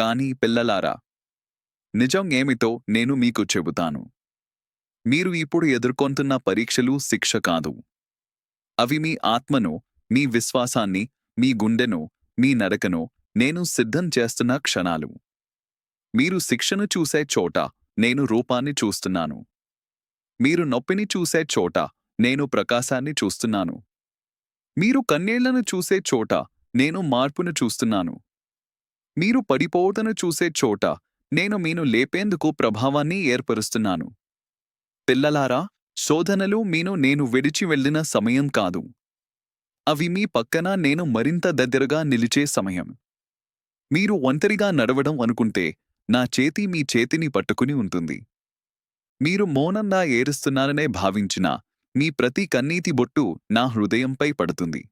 కానీ పిల్లలారా నిజం ఏమిటో నేను మీకు చెబుతాను. మీరు ఇప్పుడు ఎదుర్కొంటున్న పరీక్షలు శిక్ష కాదు. అవి మీ ఆత్మను మీ విశ్వాసాన్ని మీ గుండెను మీ నరకను నేను సిద్ధం చేస్తున్న క్షణాలు. మీరు శిక్షను చూసే చోట నేను రూపాన్ని చూస్తున్నాను. మీరు నొప్పిని చూసే చోట నేను ప్రకాశాన్ని చూస్తున్నాను. మీరు కన్నీళ్ళను చూసే చోట నేను మార్పును చూస్తున్నాను. మీరు పడిపోవుటను చూసే చోట నేను మీను లేపేందుకు ప్రభావాన్ని ఏర్పరుస్తున్నాను. పిల్లలారా శోధనలు మీను నేను విడిచి వెళ్ళిన సమయం కాదు. అవి మీ పక్కన నేను మరింత దగ్గరగా నిలిచే సమయం. మీరు ఒంటరిగా నడవడం అనుకుంటే నా చేతి మీ చేతిని పట్టుకుని ఉంటుంది. మీరు మౌనంగా ఏరుస్తున్నారనే భావించినా మీ ప్రతి కన్నీతి బొట్టు నా హృదయంపై పడుతుంది.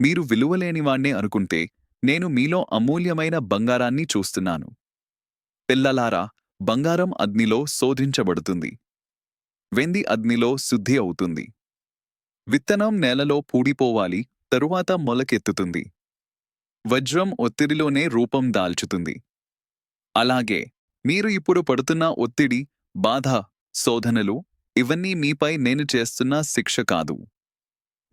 మీరు విలువలేనివాణ్ణే అనుకుంటే నేను మీలో అమూల్యమైన బంగారాన్ని చూస్తున్నాను. పిల్లలారా బంగారం అగ్నిలో శోధించబడుతుంది. వెంది అగ్నిలో శుద్ధి అవుతుంది. విత్తనం నేలలో పూడిపోవాలి తరువాత మొలకెత్తుతుంది. వజ్రం ఒత్తిడిలోనే రూపం దాల్చుతుంది. అలాగే మీరు ఇప్పుడు పడుతున్న ఒత్తిడి బాధ శోధనలు ఇవన్నీ మీపై నేను చేస్తున్న శిక్ష కాదు.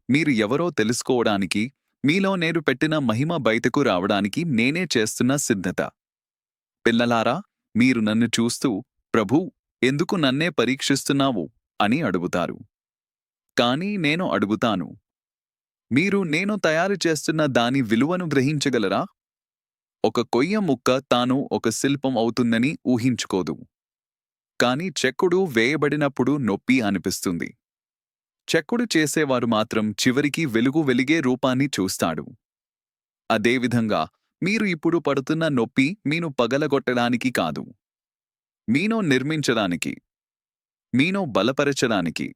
మీరు ఎవరో తెలుసుకోవడానికి మీలో నేను పెట్టిన మహిమ బయటకు రావడానికి నేనే చేస్తున్న సిద్ధత. పిల్లలారా మీరు నన్ను చూస్తూ ప్రభూ ఎందుకు నన్నే పరీక్షిస్తున్నావు? అని అడుగుతారు. కానీ నేను అడుగుతాను. మీరు నేను తయారు చేస్తున్న దాని విలువను గ్రహించగలరా? ఒక కొయ్య ముక్క తాను ఒక శిల్పం అవుతుందని ఊహించుకోదు. కాని చెక్కుడు వేయబడినప్పుడు నొప్పి అనిపిస్తుంది. చెక్కుడు చేసేవారు మాత్రం చివరికి వెలుగు వెలిగే రూపాన్ని చూస్తాడు. అదేవిధంగా మీరు ఇప్పుడు పడుతున్న నొప్పి మీను పగలగొట్టడానికి కాదు. మీనో నిర్మించడానికి మీనో బలపరచడానికి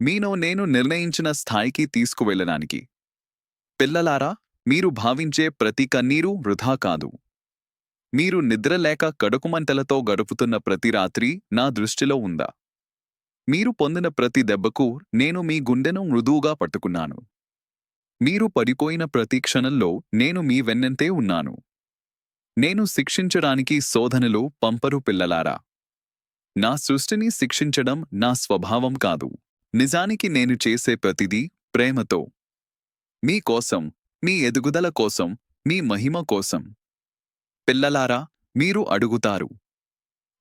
మీనో నేను నిర్ణయించిన స్థాయికి తీసుకువెళ్ళడానికి. పిల్లలారా మీరు భావించే ప్రతి కన్నీరు వృధా కాదు. మీరు నిద్రలేక కడుకుమంటలతో గడుపుతున్న ప్రతి రాత్రి నా దృష్టిలో ఉందా? మీరు పొందిన ప్రతి దెబ్బకు నేను మీ గుండెను మృదువుగా పట్టుకున్నాను. మీరు పడిపోయిన ప్రతి క్షణంలో నేను మీ వెన్నెంతే ఉన్నాను. నేను శిక్షించడానికి శోధనలు పంపరు పిల్లలారా. నా సృష్టిని శిక్షించడం నా స్వభావం కాదు. నిజానికి నేను చేసే ప్రతిదీ ప్రేమతో. మీ కోసం మీ ఎదుగుదల కోసం మీ మహిమ కోసం. పిల్లలారా మీరు అడుగుతారు.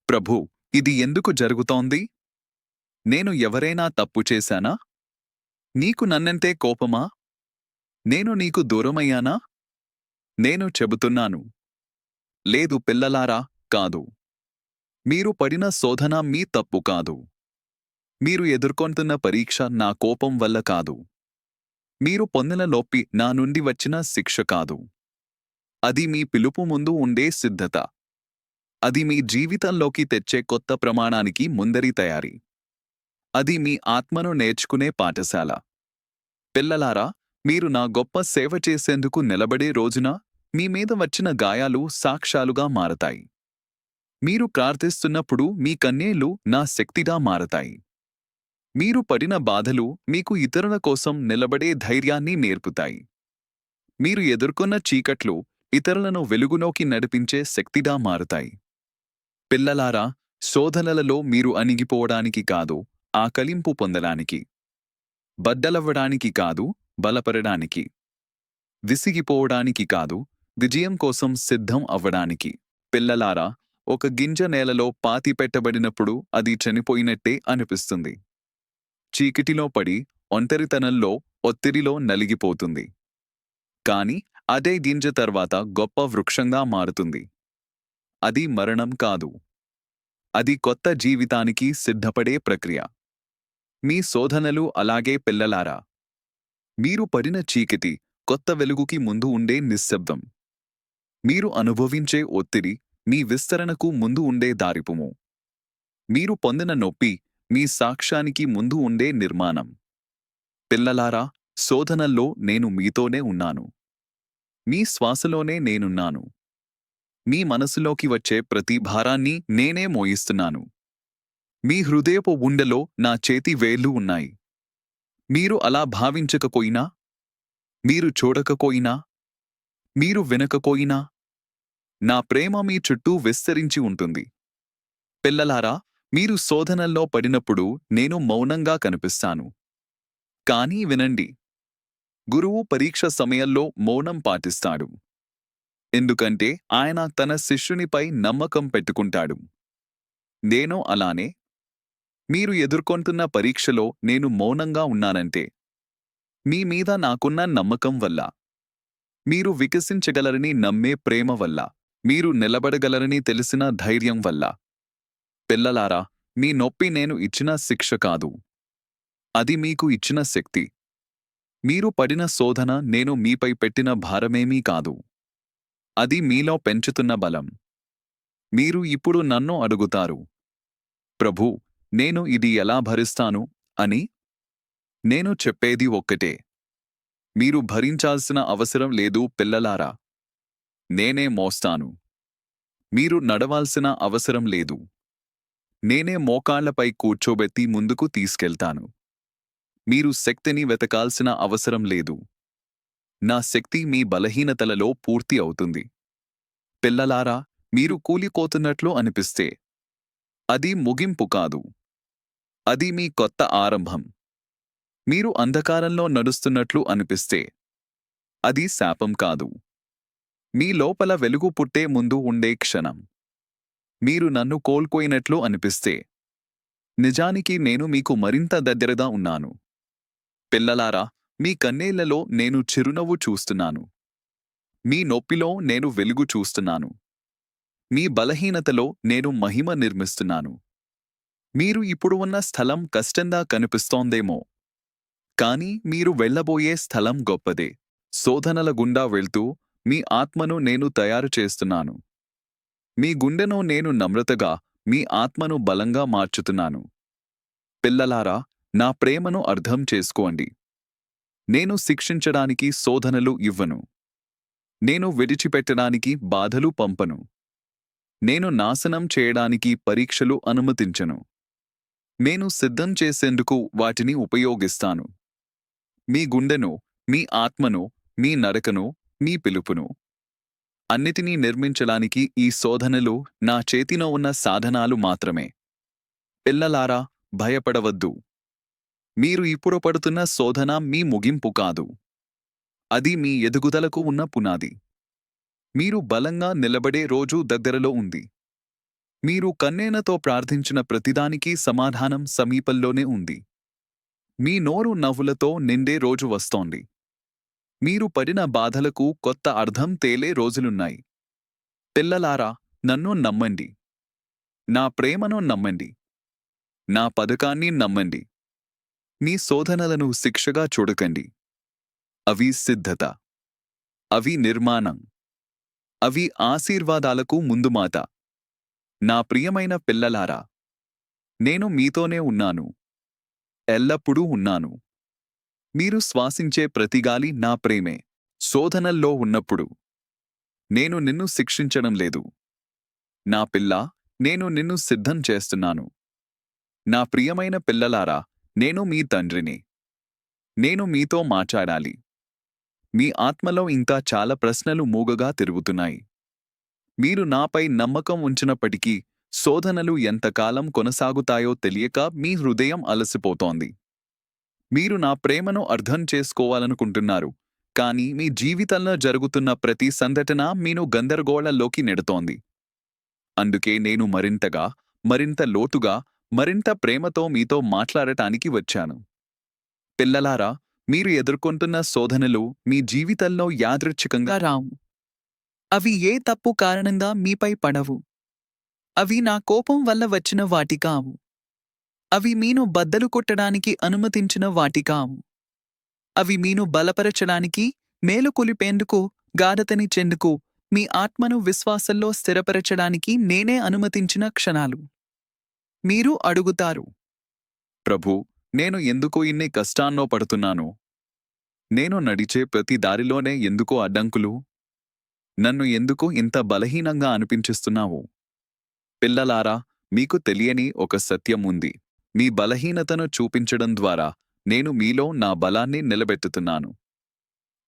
ప్రభు ఇది ఎందుకు జరుగుతోంది? నేను ఎవరైనా తప్పు చేశానా? నీకు నన్నంతే కోపమా? నేను నీకు దూరమయ్యానా? నేను చెబుతున్నాను. లేదు పిల్లలారా కాదు. మీరు పడిన శోధన మీ తప్పు కాదు. మీరు ఎదుర్కొంటున్న పరీక్ష నా కోపం వల్ల కాదు. మీరు పొందిన లోపి నా నుండి వచ్చిన శిక్ష కాదు. అది మీ పిలుపు ముందు ఉండే సిద్ధత. అది మీ జీవితంలోకి తెచ్చే కొత్త ప్రమాణానికి ముందరి తయారీ. అది మీ ఆత్మను నేర్చుకునే పాఠశాల. పిల్లలారా మీరు నా గొప్ప సేవ చేసేందుకు నిలబడే రోజున మీ మీద వచ్చిన గాయాలు సాక్ష్యాలుగా మారతాయి. మీరు ప్రార్థిస్తున్నప్పుడు మీ కన్నేళ్ళు నా శక్తిగా మారతాయి. మీరు పడిన బాధలు మీకు ఇతరుల కోసం నిలబడే ధైర్యాన్ని నేర్పుతాయి. మీరు ఎదుర్కొన్న చీకట్లు ఇతరులను వెలుగులోకి నడిపించే శక్తిగా మారతాయి. పిల్లలారా శోధనలలో మీరు అణిగిపోవడానికి కాదు ఆకలింపు పొందడానికి బద్దలవ్వడానికి కాదు బలపడడానికి విసిగిపోవడానికి కాదు విజయం కోసం సిద్ధం అవ్వడానికి. పిల్లలారా ఒక గింజ నేలలో పాతి పెట్టబడినప్పుడు అది చనిపోయినట్టే అనిపిస్తుంది. చీకటిలో పడి ఒంటరితనంలో ఒత్తిడిలో నలిగిపోతుంది. కాని అదే గింజ తర్వాత గొప్ప వృక్షంగా మారుతుంది. అది మరణం కాదు. అది కొత్త జీవితానికి సిద్ధపడే ప్రక్రియ. మీ శోధనలు అలాగే పిల్లలారా. మీరు పడిన చీకటి కొత్త వెలుగుకి ముందు ఉండే నిశ్శబ్దం. మీరు అనుభవించే ఒత్తిడి మీ విస్తరణకు ముందు ఉండే దారిపుము. మీరు పొందిన నొప్పి మీ సాక్ష్యానికి ముందు ఉండే నిర్మాణం. పిల్లలారా శోధనల్లో నేను మీతోనే ఉన్నాను. మీ శ్వాసలోనే నేనున్నాను. మీ మనసులోకి వచ్చే ప్రతి భారాన్ని నేనే మోయిస్తున్నాను. మీ హృదయపు ఉండలో నా చేతి వేళ్ళు ఉన్నాయి. మీరు అలా భావించకపోయినా మీరు చూడకపోయినా మీరు వినకపోయినా నా ప్రేమ మీ చుట్టూ విస్తరించి ఉంటుంది. పిల్లలారా మీరు శోధనల్లో పడినప్పుడు నేను మౌనంగా కనిపిస్తాను. కానీ వినండి గురువు పరీక్ష సమయంలో మౌనం పాటిస్తాడు. ఎందుకంటే ఆయన తన శిష్యునిపై నమ్మకం పెట్టుకుంటాడు. నేను అలానే మీరు ఎదుర్కొంటున్న పరీక్షలో నేను మౌనంగా ఉన్నానంటే మీ మీద నాకున్న నమ్మకం వల్ల మీరు వికసించగలరని నమ్మే ప్రేమ వల్ల మీరు నిలబడగలరని తెలిసిన ధైర్యం వల్ల. పిల్లలారా మీ నొప్పి నేను ఇచ్చిన శిక్ష కాదు. అది మీకు ఇచ్చిన శక్తి. మీరు పడిన శోధన నేను మీపై పెట్టిన భారమేమీ కాదు. అది మీలో పెంచుతున్న బలం. మీరు ఇప్పుడు నన్ను అడుగుతారు. ప్రభూ నేను ఇది ఎలా భరిస్తాను? అని నేను చెప్పేది ఒక్కటే. మీరు భరించాల్సిన అవసరం లేదు పిల్లలారా. నేనే మోస్తాను. మీరు నడవాల్సిన అవసరం లేదు. నేనే మోకాళ్ళపై కూర్చోబెట్టి ముందుకు తీసుకెళ్తాను. మీరు శక్తిని వెతకాల్సిన అవసరం లేదు. నా శక్తి మీ బలహీనతలలో పూర్తి అవుతుంది. పిల్లలారా మీరు కూలిపోతున్నట్లు అనిపిస్తే అది ముగింపు కాదు. అది మీ కొత్త ఆరంభం. మీరు అంధకారంలో నడుస్తున్నట్లు అనిపిస్తే అది శాపం కాదు. మీ లోపల వెలుగు పుట్టే ముందు ఉండే క్షణం. మీరు నన్ను కోల్పోయినట్లు అనిపిస్తే నిజానికి నేను మీకు మరింత దగ్గరగా ఉన్నాను. పిల్లలారా మీ కన్నేళ్ళలో నేను చిరునవ్వు చూస్తున్నాను. మీ నొప్పిలో నేను వెలుగు చూస్తున్నాను. మీ బలహీనతలో నేను మహిమ నిర్మిస్తున్నాను. మీరు ఇప్పుడు ఉన్న స్థలం కష్టంగా కనిపిస్తోందేమో. కానీ మీరు వెళ్ళబోయే స్థలం గొప్పదే. శోధనల గుండా వెళ్తూ మీ ఆత్మను నేను తయారు చేస్తున్నాను. మీ గుండెను నేను నమ్రతగా మీ ఆత్మను బలంగా మార్చుతున్నాను. పిల్లలారా నా ప్రేమను అర్థం చేసుకోండి. నేను శిక్షించడానికి శోధనలు ఇవ్వను. నేను విడిచిపెట్టడానికి బాధలు పంపను. నేను నాశనం చేయడానికి పరీక్షలు అనుమతించను. నేను సిద్ధం చేసేందుకు వాటిని ఉపయోగిస్తాను. మీ గుండెను మీ ఆత్మను మీ నడకను మీ పిలుపును. అన్నిటినీ నిర్మించడానికి ఈ శోధనలు నా చేతిలో ఉన్న సాధనాలు మాత్రమే. పిల్లలారా భయపడవద్దు. మీరు ఇప్పుడు పడుతున్న శోధన మీ ముగింపు కాదు. అది మీ ఎదుగుదలకు ఉన్న పునాది. మీరు బలంగా నిలబడే రోజు దగ్గరలో ఉంది. మీరు కన్నేనతో ప్రార్థించిన ప్రతిదానికి సమాధానం సమీపంలోనే ఉంది. మీ నోరు నవ్వులతో నిండే రోజు వస్తోంది. మీరు పడిన బాధలకు కొత్త అర్థం తేలే రోజులున్నాయి. పిల్లలారా నన్ను నమ్మండి. నా ప్రేమను నమ్మండి. నా పథకాన్ని నమ్మండి. మీ శోధనలను శిక్షగా చూడకండి. అవి సిద్ధత. అవి నిర్మాణం. అవి ఆశీర్వాదాలకు ముందుమాత నా ప్రియమైన పిల్లలారా నేను మీతోనే ఉన్నాను ఎల్లప్పుడూ ఉన్నాను. మీరు శ్వాసించే ప్రతిగాలి నా ప్రేమే శోధనల్లో ఉన్నప్పుడు. నేను నిన్ను శిక్షించడం లేదు. నా పిల్ల నేను నిన్ను సిద్ధం చేస్తున్నాను. నా ప్రియమైన పిల్లలారా నేను మీ తండ్రిని. నేను మీతో మాట్లాడాలి. మీ ఆత్మలో ఇంకా చాలా ప్రశ్నలు మూగగా తిరుగుతున్నాయి. మీరు నాపై నమ్మకం ఉంచినప్పటికీ శోధనలు ఎంతకాలం కొనసాగుతాయో తెలియక మీ హృదయం అలసిపోతోంది. మీరు నా ప్రేమను అర్థం చేసుకోవాలనుకుంటున్నారు కానీ మీ జీవితంలో జరుగుతున్న ప్రతి సంఘటన మీను గందరగోళంలోకి నెడుతోంది. అందుకే నేను మరింతగా మరింత లోతుగా మరింత ప్రేమతో మీతో మాట్లాడటానికి వచ్చాను. పిల్లలారా మీరు ఎదుర్కొంటున్న శోధనలు మీ జీవితంలో యాదృచ్ఛికంగా రావు. అవి ఏ తప్పు కారణంగా మీపై పడవు. అవి నా కోపం వల్ల వచ్చిన వాటి కావు. అవి మీను బద్దలు కొట్టడానికి అనుమతించిన వాటి కావు. అవి మీను బలపరచడానికి మేలు గాఢతని గాఢతనిచ్చేందుకు మీ ఆత్మను విశ్వాసంలో స్థిరపరచడానికి నేనే అనుమతించిన క్షణాలు. మీరు అడుగుతారు ప్రభు నేను ఎందుకు ఇన్ని కష్టాన్నో పడుతున్నాను? నేను నడిచే ప్రతి దారిలోనే ఎందుకో అడ్డంకులు? నన్ను ఎందుకు ఇంత బలహీనంగా అనిపించిస్తున్నావు? పిల్లలారా మీకు తెలియని ఒక సత్యం ఉంది. మీ బలహీనతను చూపించడం ద్వారా నేను మీలో నా బలాన్ని నిలబెట్టుతున్నాను.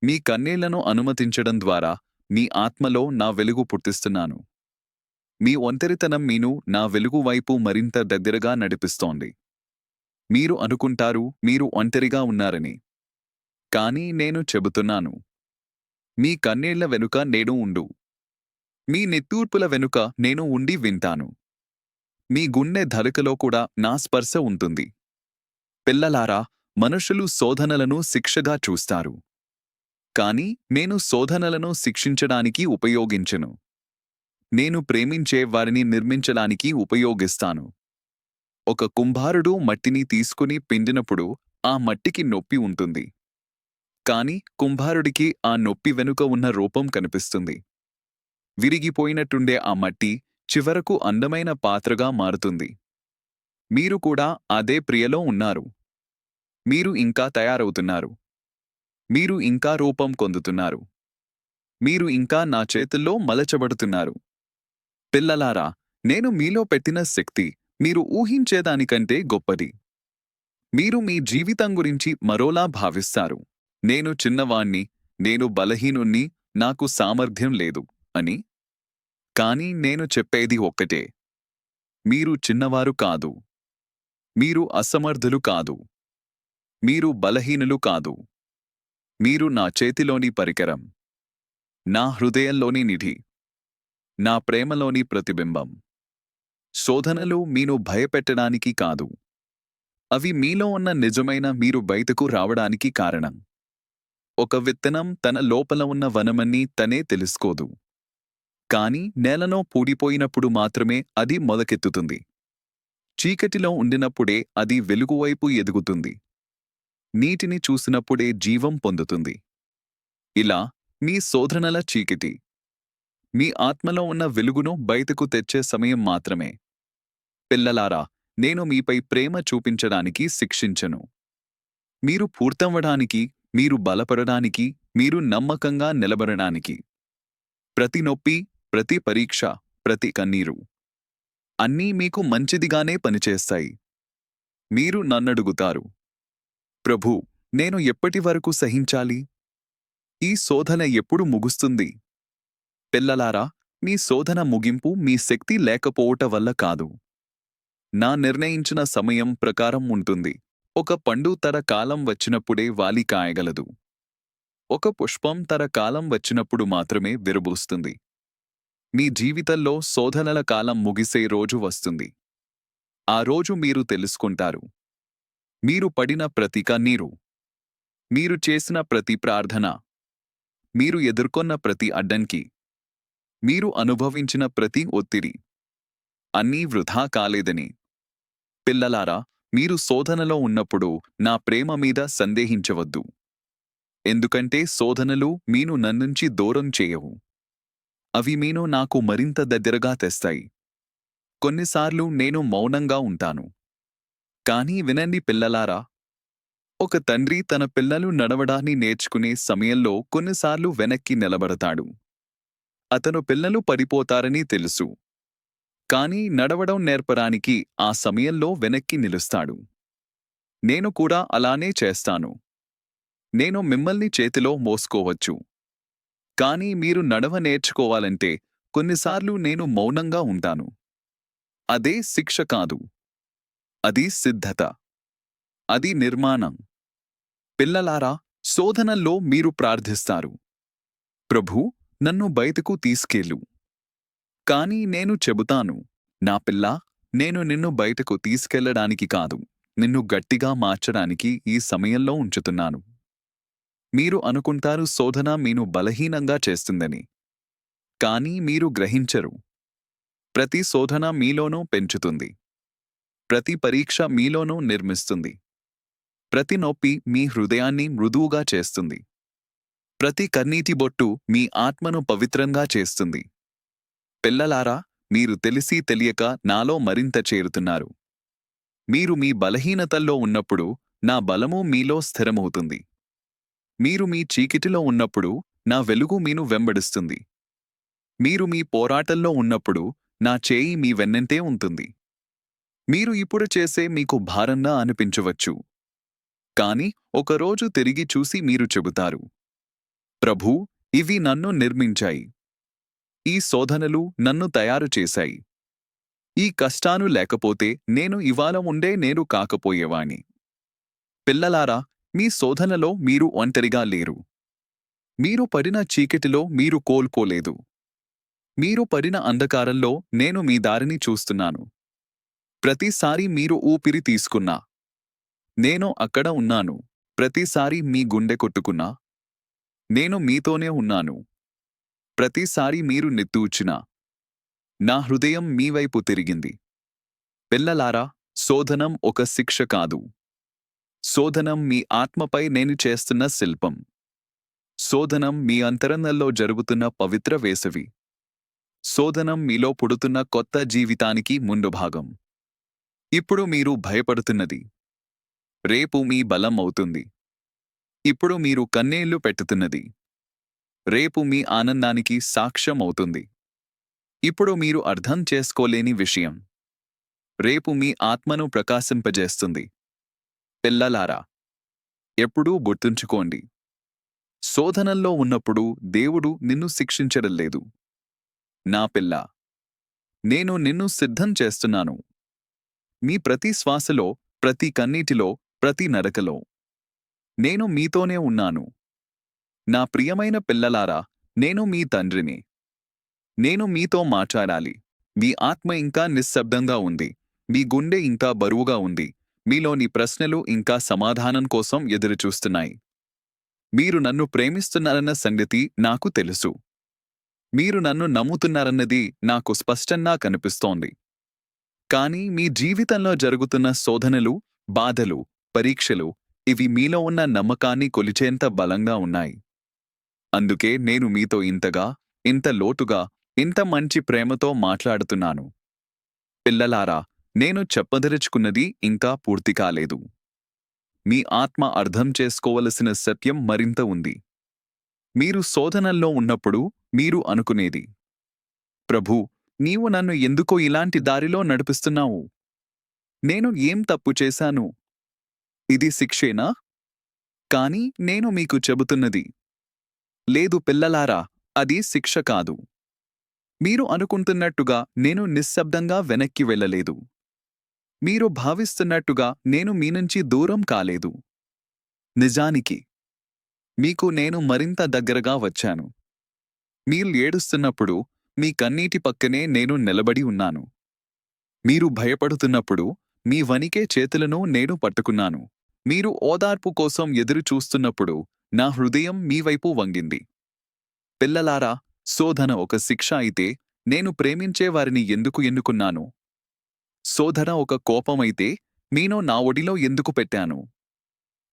మీ కన్నీళ్ళను అనుమతించడం ద్వారా మీ ఆత్మలో నా వెలుగు పుట్టిస్తున్నాను. మీ ఒంటరితనం మీను నా వెలుగు వైపు మరింత దగ్గరగా నడిపిస్తోంది. మీరు అనుకుంటారు మీరు ఒంటరిగా ఉన్నారని. కానీ నేను చెబుతున్నాను మీ కన్నీళ్ళ వెనుక నేను ఉండు. మీ నెత్తూర్పుల వెనుక నేను ఉండి వింటాను. మీ గుండె ధరకలో కూడా నా స్పర్శ ఉంటుంది. పిల్లలారా మనుషులు శోధనలను శిక్షగా చూస్తారు. కాని నేను శోధనలను శిక్షించడానికి ఉపయోగించను. నేను ప్రేమించే వారిని నిర్మించడానికి ఉపయోగిస్తాను. ఒక కుంభారుడు మట్టిని తీసుకుని పిండినప్పుడు ఆ మట్టికి నొప్పి ఉంటుంది. కాని కుంభారుడికి ఆ నొప్పి వెనుక ఉన్న రూపం కనిపిస్తుంది. విరిగిపోయినట్టుండే ఆ మట్టి చివరకు అందమైన పాత్రగా మారుతుంది. మీరు కూడా అదే ప్రియలో ఉన్నారు. మీరు ఇంకా తయారవుతున్నారు. మీరు ఇంకా రూపం పొందుతున్నారు. మీరు ఇంకా నా చేతుల్లో మలచబడుతున్నారు. పిల్లలారా నేను మీలో పెట్టిన శక్తి మీరు ఊహించేదానికంటే గొప్పది. మీరు మీ జీవితం గురించి మరోలా భావిస్తారు. నేను చిన్నవాణ్ణి నేను బలహీనుణ్ణి నాకు సామర్థ్యం లేదు అని. కాని నేను చెప్పేది ఒక్కటే. మీరు చిన్నవారు కాదు. మీరు అసమర్థులు కాదు. మీరు బలహీనులు కాదు. మీరు నా చేతిలోని పరికరం. నా హృదయంలోని నిధి. నా ప్రేమలోని ప్రతిబింబం. శోధనలు మీను భయపెట్టడానికి కాదు. అవి మీలో ఉన్న నిజమైన మీరు బయటకు రావడానికి కారణం. ఒక విత్తనం తన లోపల ఉన్న వనమన్నీ తనే తెలుసుకోదు. కాని నేలలో పూడిపోయినప్పుడు మాత్రమే అది మొదకెత్తుతుంది చీకటిలో ఉండినప్పుడే అది వెలుగువైపు ఎదుగుతుంది. నీటిని చూసినప్పుడే జీవం పొందుతుంది. ఇలా మీ శోధనల చీకటి. మీ ఆత్మలో ఉన్న వెలుగును బయటకు తెచ్చే సమయం మాత్రమే. పిల్లలారా నేను మీపై ప్రేమ చూపించడానికి శిక్షించను. మీరు పూర్తవ్వడానికి మీరు బలపడడానికి మీరు నమ్మకంగా నిలబడడానికి. ప్రతి నొప్పి ప్రతి పరీక్ష ప్రతి కన్నీరు. అన్నీ మీకు మంచిదిగానే పనిచేస్తాయి. మీరు నన్నడుగుతారు. ప్రభూ నేను ఎప్పటి వరకు సహించాలి? ఈ శోధన ఎప్పుడు ముగుస్తుంది? పిల్లలారా మీ శోధన ముగింపు మీ శక్తి లేకపోవట వల్ల కాదు. నా నిర్ణయించిన సమయం ప్రకారం ఉంటుంది. ఒక పండు తర కాలం వచ్చినప్పుడే వాలి కాయగలదు. ఒక పుష్పం తర కాలం వచ్చినప్పుడు మాత్రమే విరబూస్తుంది. మీ జీవితంలో శోధనల కాలం ముగిసే రోజు వస్తుంది. ఆ రోజు మీరు తెలుసుకుంటారు. మీరు పడిన ప్రతి కన్నీరు. మీరు చేసిన ప్రతి ప్రార్థన. మీరు ఎదుర్కొన్న ప్రతి అడ్డంకి. మీరు అనుభవించిన ప్రతి ఒత్తిడి. అన్నీ వృధా కాలేదని. పిల్లలారా మీరు శోధనలో ఉన్నప్పుడు నా ప్రేమ మీద సందేహించవద్దు. ఎందుకంటే శోధనలు మీను నన్నుంచి దూరం చేయవు. అవి మీను నాకు మరింత దగ్గరగా తెస్తాయి. కొన్నిసార్లు నేను మౌనంగా ఉంటాను. కానీ వినండి పిల్లలారా ఒక తండ్రి తన పిల్లలు నడవడాన్ని నేర్చుకునే సమయంలో కొన్నిసార్లు వెనక్కి నిలబడతాడు. అతను పిల్లలు పడిపోతారని తెలుసు. కాని నడవడం నేర్పడానికి ఆ సమయంలో వెనక్కి నిలుస్తాడు. నేను కూడా అలానే చేస్తాను. నేను మిమ్మల్ని చేతిలో మోసుకోవచ్చు. కాని మీరు నడవ నేర్చుకోవాలంటే కొన్నిసార్లు నేను మౌనంగా ఉంటాను. అదే శిక్ష కాదు. అది సిద్ధత. అది నిర్మాణం. పిల్లలారా శోధనల్లో మీరు ప్రార్థిస్తారు. ప్రభూ నన్ను బయటకు తీసుకెళ్ళు. కాని నేను చెబుతాను నా పిల్ల నేను నిన్ను బయటకు తీసుకెళ్ళడానికి కాదు నిన్ను గట్టిగా మార్చడానికి ఈ సమయంలో ఉంచుతున్నాను. మీరు అనుకుంటారు శోధన మీను బలహీనంగా చేస్తుందని. కానీ మీరు గ్రహించరు. ప్రతి శోధన మీలోనూ పెంచుతుంది. ప్రతి పరీక్ష మీలోనూ నిర్మిస్తుంది. ప్రతి నొప్పి మీ హృదయాన్ని మృదువుగా చేస్తుంది. ప్రతి కన్నీటి బొట్టు మీ ఆత్మను పవిత్రంగా చేస్తుంది. పిల్లలారా మీరు తెలిసి తెలియక నాలో మరింత చేరుతున్నారు. మీరు మీ బలహీనతల్లో ఉన్నప్పుడు నా బలము మీలో స్థిరమవుతుంది. మీరు మీ చీకిటిలో ఉన్నప్పుడు నా వెలుగు మీను వెంబడిస్తుంది. మీరు మీ పోరాటంలో ఉన్నప్పుడు నా చేయి మీ వెన్నంటే ఉంటుంది. మీరు ఇప్పుడు చేసే మీకు భారంగా అనిపించవచ్చు. కాని ఒకరోజు తిరిగి చూసి మీరు చెబుతారు ప్రభూ ఇవి నన్ను నిర్మించాయి. ఈ శోధనలు నన్ను తయారు చేశాయి. ఈ కష్టాను లేకపోతే నేను ఇవాళ ఉండే నేను కాకపోయేవాణి పిల్లలారా మీ శోధనలో మీరు ఒంటరిగా లేరు. మీరు పడిన చీకటిలో మీరు కోల్పోలేదు. మీరు పడిన అంధకారంలో నేను మీ దారిని చూస్తున్నాను. ప్రతిసారి మీరు ఊపిరి తీసుకున్నా. నేను అక్కడ ఉన్నాను. ప్రతిసారి మీ గుండె కొట్టుకున్నా. నేను మీతోనే ఉన్నాను. ప్రతిసారి మీరు నెత్తూచినా నా హృదయం మీ వైపు తిరిగింది. పిల్లలారా శోధనం ఒక శిక్ష కాదు. శోధనం మీ ఆత్మపై నేను చేస్తున్న శిల్పం. శోధనం మీ అంతరంగంలో జరుగుతున్న పవిత్ర వేసవి. శోధనం మీలో పుడుతున్న కొత్త జీవితానికి ముందు భాగం. ఇప్పుడు మీరు భయపడుతున్నది. రేపు మీ బలం అవుతుంది. ఇప్పుడు మీరు కన్నేళ్ళు పెట్టుతున్నది. రేపు మీ ఆనందానికి సాక్ష్యం అవుతుంది ఇప్పుడు మీరు అర్థం చేసుకోలేని విషయం. రేపు మీ ఆత్మను ప్రకాశింపజేస్తుంది. పిల్లలారా ఎప్పుడూ గుర్తుంచుకోండి. శోధనల్లో ఉన్నప్పుడు దేవుడు నిన్ను శిక్షించడం లేదు నా పిల్ల నేను నిన్ను సిద్ధం చేస్తున్నాను. మీ ప్రతి శ్వాసలో ప్రతి కన్నీటిలో ప్రతి నరకలో నేను మీతోనే ఉన్నాను. నా ప్రియమైన పిల్లలారా నేను మీ తండ్రిని. నేను మీతో మాట్లాడాలి. మీ ఆత్మ ఇంకా నిశ్శబ్దంగా ఉంది. మీ గుండె ఇంకా బరువుగా ఉంది. మీలోని ప్రశ్నలు ఇంకా సమాధానం కోసం ఎదురుచూస్తున్నాయి. మీరు నన్ను ప్రేమిస్తున్నారన్న సంగతి నాకు తెలుసు. మీరు నన్ను నమ్ముతున్నారన్నది నాకు స్పష్టంగా కనిపిస్తోంది. కానీ మీ జీవితంలో జరుగుతున్న శోధనలు బాధలు పరీక్షలు ఇవి మీలో ఉన్న నమ్మకాన్ని కొలిచేంత బలంగా ఉన్నాయి. అందుకే నేను మీతో ఇంతగా ఇంత లోతుగా ఇంత మంచి ప్రేమతో మాట్లాడుతున్నాను. పిల్లలారా నేను చెప్పదలుచుకున్నది ఇంకా పూర్తి కాలేదు. మీ ఆత్మ అర్థం చేసుకోవలసిన సత్యం మరింత ఉంది. మీరు శోధనల్లో ఉన్నప్పుడు మీరు అనుకునేది ప్రభూ నీవు నన్ను ఎందుకో ఇలాంటి దారిలో నడిపిస్తున్నావు? నేను ఏం తప్పు చేశాను? ఇది శిక్షేనా? కాని నేను మీకు చెబుతున్నది లేదు పిల్లలారా అది శిక్ష కాదు. మీరు అనుకుంటున్నట్టుగా నేను నిశ్శబ్దంగా వెనక్కి వెళ్ళలేదు. మీరు భావిస్తున్నట్టుగా నేను మీ నుంచి దూరం కాలేదు. నిజానికి మీకు నేను మరింత దగ్గరగా వచ్చాను. మీరు ఏడుస్తున్నప్పుడు మీ కన్నీటి పక్కనే నేను నిలబడి ఉన్నాను. మీరు భయపడుతున్నప్పుడు మీ వనికే చేతులను నేను పట్టుకున్నాను. మీరు ఓదార్పు కోసం ఎదురు చూస్తున్నప్పుడు నా హృదయం మీ వైపు వంగింది. పిల్లలారా శోధన ఒక శిక్ష అయితే నేను ప్రేమించే వారిని ఎందుకు ఎన్నుకున్నాను? శోధన ఒక కోపమైతే నేను నా ఒడిలో ఎందుకు పెట్టాను?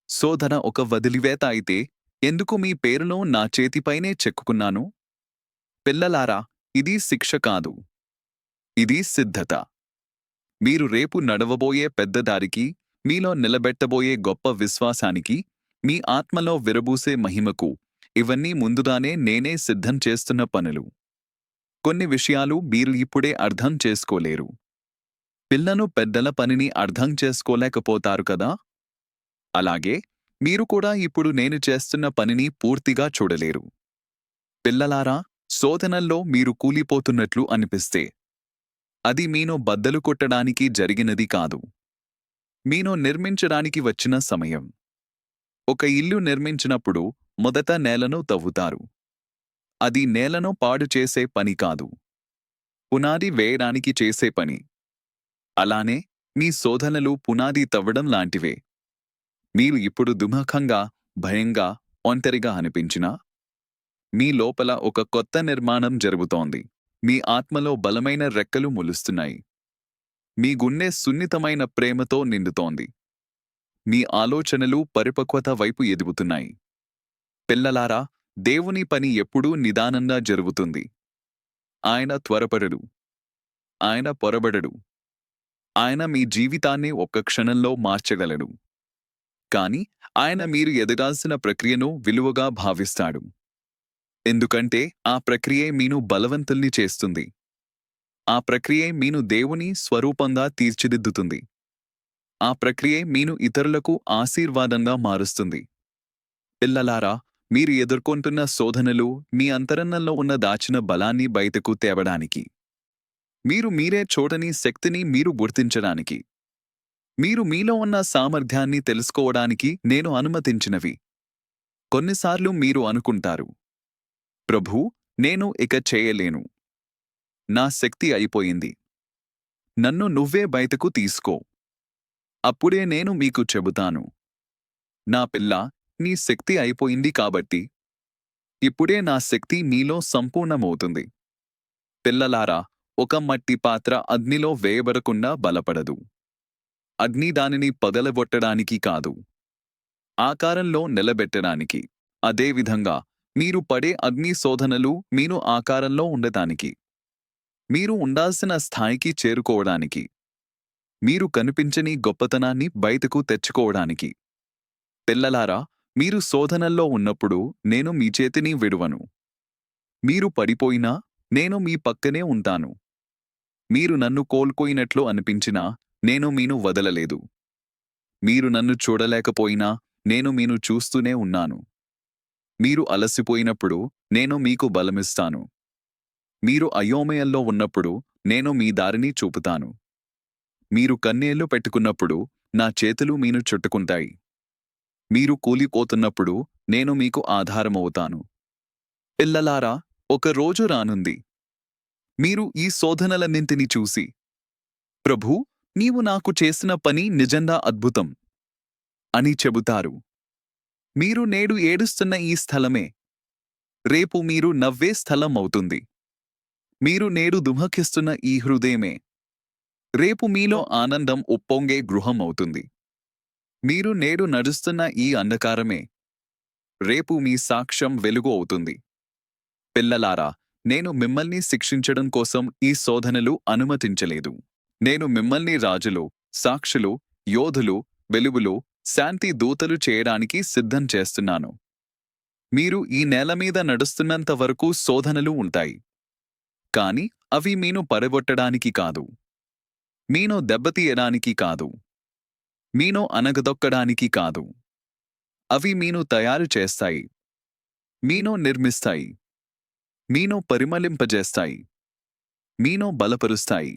శోధన ఒక వదిలివేత అయితే ఎందుకు మీ పేరును నా చేతిపైనే చెక్కుకున్నాను? పిల్లలారా ఇది శిక్ష కాదు. ఇది సిద్ధత. మీరు రేపు నడవబోయే పెద్దదారికి మీలో నిలబెట్టబోయే గొప్ప విశ్వాసానికి మీ ఆత్మలో విరబూసే మహిమకు ఇవన్నీ ముందుగానే నేనే సిద్ధం చేస్తున్న పనులు. కొన్ని విషయాలు మీరు ఇప్పుడే అర్థం చేసుకోలేరు. పిల్లను పెద్దల పనిని అర్థం చేసుకోలేకపోతారు కదా? అలాగే మీరు కూడా ఇప్పుడు నేను చేస్తున్న పనిని పూర్తిగా చూడలేరు. పిల్లలారా శోధనల్లో మీరు కూలిపోతున్నట్లు అనిపిస్తే అది మీను బద్దలు కొట్టడానికి జరిగినది కాదు. మీను నిర్మించడానికి వచ్చిన సమయం. ఒక ఇల్లు నిర్మించినప్పుడు మొదట నేలను తవ్వుతారు. అది నేలను పాడు చేసే పని కాదు. పునాది వేయడానికి చేసే పని. అలానే మీ శోధనలు పునాది తవ్వడం లాంటివే. మీరు ఇప్పుడు దుమఖంగా భయంగా ఒంటరిగా అనిపించినా మీ లోపల ఒక కొత్త నిర్మాణం జరుగుతోంది. మీ ఆత్మలో బలమైన రెక్కలు మొలుస్తున్నాయి. మీ గుండె సున్నితమైన ప్రేమతో నిండుతోంది. మీ ఆలోచనలు పరిపక్వత వైపు ఎదుగుతున్నాయి. పిల్లలారా దేవుని పని ఎప్పుడూ నిదానంగా జరుగుతుంది. ఆయన త్వరపడడు. ఆయన పొరబడడు. ఆయన మీ జీవితాన్ని ఒక్క క్షణంలో మార్చగలడు. కాని ఆయన మీరు ఎదగాల్సిన ప్రక్రియను విలువగా భావిస్తాడు. ఎందుకంటే ఆ ప్రక్రియే మీను బలవంతుల్ని చేస్తుంది. ఆ ప్రక్రియే మీను దేవుని స్వరూపంగా తీర్చిదిద్దుతుంది. ఆ ప్రక్రియే మీను ఇతరులకు ఆశీర్వాదంగా మారుస్తుంది. పిల్లలారా మీరు ఎదుర్కొంటున్న శోధనలు మీ అంతరంగంలో ఉన్న దాచిన బలాన్ని బయటకు తేవడానికి. మీరు మీరే చూడని శక్తిని మీరు గుర్తించడానికి. మీరు మీలో ఉన్న సామర్థ్యాన్ని తెలుసుకోవడానికి నేను అనుమతించినవి. కొన్నిసార్లు మీరు అనుకుంటారు ప్రభూ నేను ఇక చేయలేను. నా శక్తి అయిపోయింది. నన్ను నువ్వే బయటకు తీసుకో. అప్పుడే నేను మీకు చెబుతాను. నా పిల్ల నీ శక్తి అయిపోయింది కాబట్టి. ఇప్పుడే నా శక్తి మీలో సంపూర్ణమవుతుంది. పిల్లలారా ఒక మట్టి పాత్ర అగ్నిలో వేయబడకుండా బలపడదు. అగ్ని దానిని పగలగొట్టడానికి కాదు. ఆకారంలో నిలబెట్టడానికి. అదేవిధంగా మీరు పడే అగ్ని శోధనలు మీరు ఆకారంలో ఉండటానికి. మీరు ఉండాల్సిన స్థాయికి చేరుకోవడానికి. మీరు కనిపించని గొప్పతనాన్ని బయటకు తెచ్చుకోవడానికి. పిల్లలారా మీరు శోధనల్లో ఉన్నప్పుడు నేను మీ చేతిని విడువను. మీరు పడిపోయినా నేను మీ పక్కనే ఉంటాను. మీరు నన్ను కోల్పోయినట్లు అనిపించినా నేను మీను వదలలేదు. మీరు నన్ను చూడలేకపోయినా నేను మీను చూస్తూనే ఉన్నాను. మీరు అలసిపోయినప్పుడు నేను మీకు బలమిస్తాను. మీరు అయోమయంలో ఉన్నప్పుడు నేను మీ దారిని చూపుతాను. మీరు కన్నేళ్ళు పెట్టుకున్నప్పుడు నా చేతులు మీను చుట్టుకుంటాయి. మీరు కూలిపోతున్నప్పుడు నేను మీకు ఆధారమవుతాను. పిల్లలారా ఒక రోజు రానుంది. మీరు ఈ శోధనలన్నింటినీ చూసి ప్రభూ నీవు నాకు చేసిన పని నిజంగా అద్భుతం అని చెబుతారు. మీరు నేడు ఏడుస్తున్న ఈ స్థలమే. రేపు మీరు నవ్వే స్థలం అవుతుంది. మీరు నేడు దుమఖిస్తున్న ఈ హృదయమే. రేపు మీలో ఆనందం ఉప్పొంగే గృహం అవుతుంది. మీరు నేడు నడుస్తున్న ఈ అంధకారమే రేపు మీ సాక్ష్యం వెలుగు అవుతుంది. పిల్లలారా నేను మిమ్మల్ని శిక్షించడం కోసం ఈ శోధనలు అనుమతించలేదు. నేను మిమ్మల్ని రాజులు సాక్షులు యోధులు వెలుగులు శాంతి దూతలు చేయడానికి సిద్ధం చేస్తున్నాను. మీరు ఈ నేల మీద నడుస్తున్నంత వరకు శోధనలు ఉంటాయి. కాని అవి మీను పడగొట్టడానికి కాదు. మీను దెబ్బతీయడానికి కాదు. మీను అనగదొక్కడానికి కాదు. అవి మీను తయారు చేస్తాయి. మీను నిర్మిస్తాయి. మీను పరిమళింపజేస్తాయి. మీను బలపరుస్తాయి.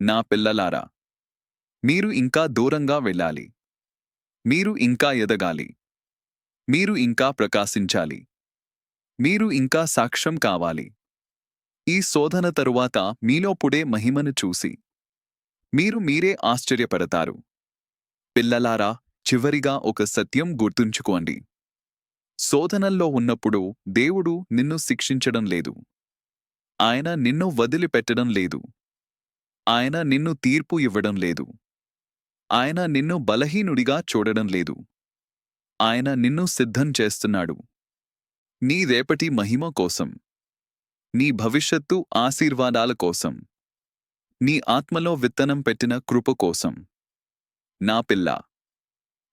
నా పిల్లలారా మీరు ఇంకా దూరంగా వెళ్ళాలి. మీరు ఇంకా ఎదగాలి. మీరు ఇంకా ప్రకాశించాలి. మీరు ఇంకా సాక్ష్యం కావాలి. ఈ శోధన తరువాత మీలోపుడే మహిమను చూసి మీరు మీరే ఆశ్చర్యపడతారు. పిల్లలారా చివరిగా ఒక సత్యం గుర్తుంచుకోండి. శోధనల్లో ఉన్నప్పుడు దేవుడు నిన్ను శిక్షించడం లేదు. ఆయన నిన్ను వదిలిపెట్టడం లేదు. ఆయన నిన్ను తీర్పు ఇవ్వడం లేదు. ఆయన నిన్ను బలహీనుడిగా చూడడం లేదు. ఆయన నిన్ను సిద్ధం చేస్తున్నాడు. నీ రేపటి మహిమ కోసం. నీ భవిష్యత్తు ఆశీర్వాదాల కోసం. నీ ఆత్మలో విత్తనం పెట్టిన కృప కోసం. నా పిల్ల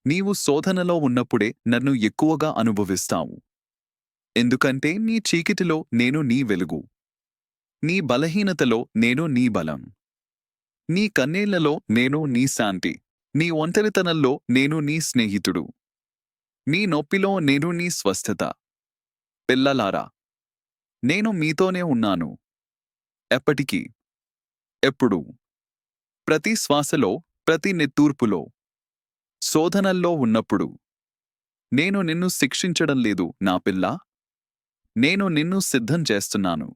నీవు శోధనలో ఉన్నప్పుడే నన్ను ఎక్కువగా అనుభవిస్తావు. ఎందుకంటే నీ చీకటిలో నేను నీ వెలుగు. నీ బలహీనతలో నేను నీ బలం. నీ కన్నేళ్ళలో నేను నీ శాంతి. నీ ఒంటరితనంలో నేను నీ స్నేహితుడు. నీ నొప్పిలో నేను నీ స్వస్థత. పిల్లలారా నేను మీతోనే ఉన్నాను. ఎప్పటికీ ఎప్పుడు? ప్రతి శ్వాసలో ప్రతి నెత్తూర్పులో శోధనల్లో ఉన్నప్పుడు. నేను నిన్ను శిక్షించడం లేదు నా పిల్ల. నేను నిన్ను సిద్ధం చేస్తున్నాను.